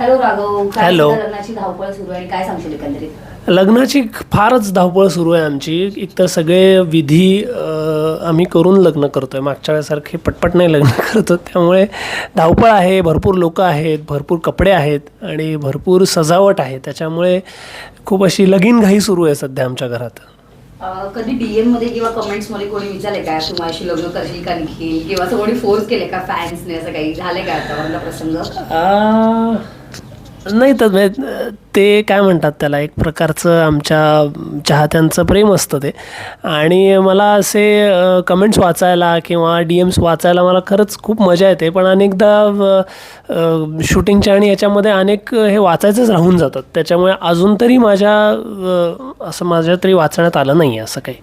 Hello Raghav काय. सध्या लग्नाची धावपळ सुरू आहे? काय सांगशील एकंदरीत? लग्नाची फारच धावपळ सुरू आहे आमची. एकतर सगळे विधी अ, आम्ही करून लग्न करतो आहे मागच्या वेळेसारखे पटपट नाही लग्न करतो त्यामुळे धावपळ आहे भरपूर लोकं आहेत भरपूर कपडे आहेत आणि भरपूर सजावट आहे. त्याच्यामुळे खूप अशी लगीन घाई सुरू आहे सध्या आमच्या घरात. अं, कधी डीएममध्ये किंवा कमेंट्समध्ये कोणी विचारले का? तू माझ्याशी लग्न करशील का निखिल किंवा असं कोणी फोर्स केले का फॅन्सने असं काही झालंय का आता प्रसंग? आ, नाही तर ते काय म्हणतात त्याला एक प्रकारचं आमच्या चाहत्यांचं प्रेम असतं ते. आणि मला असे कमेंट्स वाचायला किंवा डी एम्स वाचायला मला खरंच खूप मजा येते. पण अनेकदा शूटिंगच्या आणि याच्यामध्ये अनेक हे वाचायचंच राहून जातात त्याच्यामुळे अजून तरी माझ्या असं माझ्या तरी वाचण्यात आलं नाही आहे असं काही.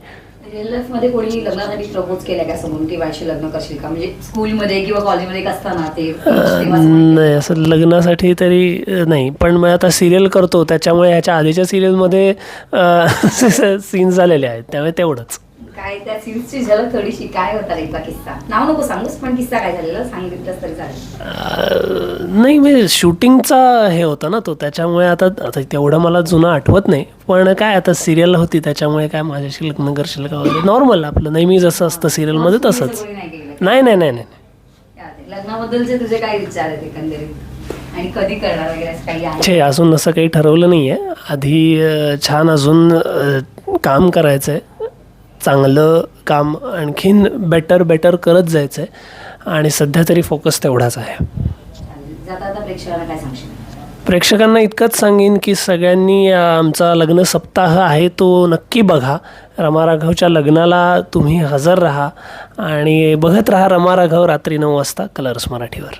रिअल लाईफमध्ये कोणी लग्नासाठी प्रपोज केलं का समोरून की लग्न करशील का? म्हणजे स्कूलमध्ये किंवा कॉलेजमध्ये असताना ते तेव्हा नाही असं लग्नासाठी तरी अ, नाही. पण मग आता सिरियल करतो त्याच्यामुळे ह्याच्या आधीच्या सिरियलमध्ये सीन्स झालेले आहेत. त्यामुळे तेवढंच. काय त्या सीन्सची झलक थोडीशी काय होता किस्सा? नाव नको सांगूस पण किस्सा काय झालेला? सांगितलंच तरी चालेल. नाही म्हणजे शूटिंगचा हे होता ना तो त्याच्यामुळे आता आता तेवढं मला जुनं आठवत नाही. पण काय आता सिरियल होती त्याच्यामुळे काय माझ्याशी लग्न करशील का वगैरे? नॉर्मल आपलं नेहमी जसं असतं सिरियलमध्ये तसंच. नाही नाही नाही नाही. लग्नाबद्दलचे तुझे काय विचार आहेत एकंदरीत. आणि कधी करणार वगैरे असं काही आहे? छे अजून असं काही ठरवलं नाही आहे आधी अ, छान अजून अ, काम करायचं आहे चांगलं काम आणखीन बेटर बेटर करत जायचं आहे आणि सध्या तरी फोकस तेवढाच आहे. प्रेक्षकांना इतकंच सांगेन की सगळ्यांनी आमचा लग्न सप्ताह आहे तो नक्की बघा. रमा राघवच्या लग्नाला तुम्ही हजर राहा. आणि बघत राहा रमा राघव रात्री नऊ वाजता कलर्स मराठीवर.